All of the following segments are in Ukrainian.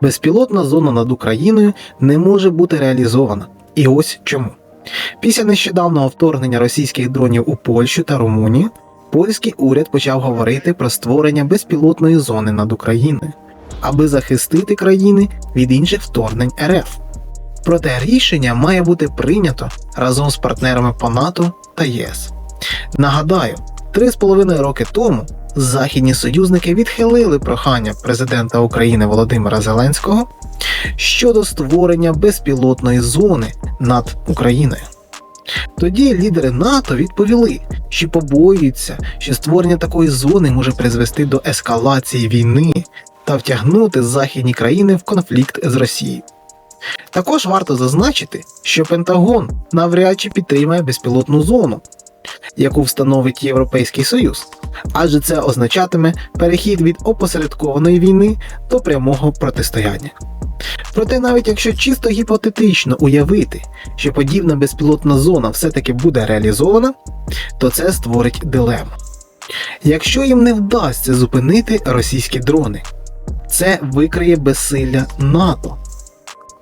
Безпілотна зона над Україною не може бути реалізована. І ось чому. Після нещодавнього вторгнення російських дронів у Польщу та Румунію, польський уряд почав говорити про створення безпілотної зони над Україною, аби захистити країни від інших вторгнень РФ. Проте рішення має бути прийнято разом з партнерами по НАТО та ЄС. Нагадаю, три з половиною роки тому західні союзники відхилили прохання президента України Володимира Зеленського щодо створення безпілотної зони над Україною. Тоді лідери НАТО відповіли, що побоюються, що створення такої зони може призвести до ескалації війни та втягнути західні країни в конфлікт з Росією. Також варто зазначити, що Пентагон навряд чи підтримає безпілотну зону, яку встановить Європейський Союз, адже це означатиме перехід від опосередкованої війни до прямого протистояння. Проте, навіть якщо чисто гіпотетично уявити, що подібна безпілотна зона все-таки буде реалізована, то це створить дилему. Якщо їм не вдасться зупинити російські дрони, це викриє безсилля НАТО.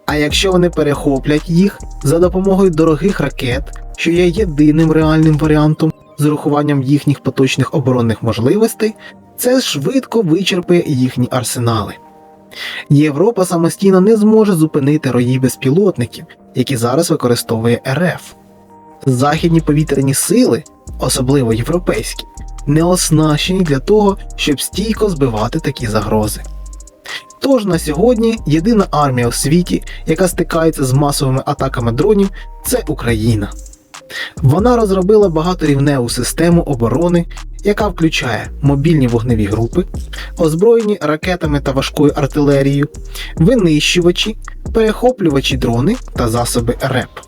А якщо вони перехоплять їх за допомогою дорогих ракет, що є єдиним реальним варіантом з урахуванням їхніх поточних оборонних можливостей, це швидко вичерпає їхні арсенали. Європа самостійно не зможе зупинити рої безпілотників, які зараз використовує РФ. Західні повітряні сили, особливо європейські, не оснащені для того, щоб стійко збивати такі загрози. Тож на сьогодні єдина армія у світі, яка стикається з масовими атаками дронів, це Україна. Вона розробила багаторівневу систему оборони, яка включає мобільні вогневі групи, озброєні ракетами та важкою артилерією, винищувачі, перехоплювачі дрони та засоби РЕП.